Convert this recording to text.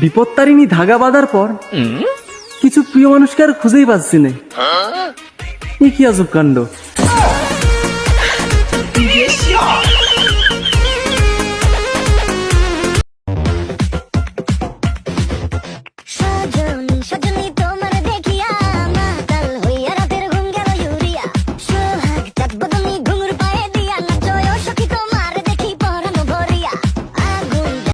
বিপত্তারিণী ধাগা বাঁধার পর কিছু প্রিয় মানুষকে আর খুঁজেই পাচ্ছি না। হ্যাঁ? এ কি আজব কাণ্ড?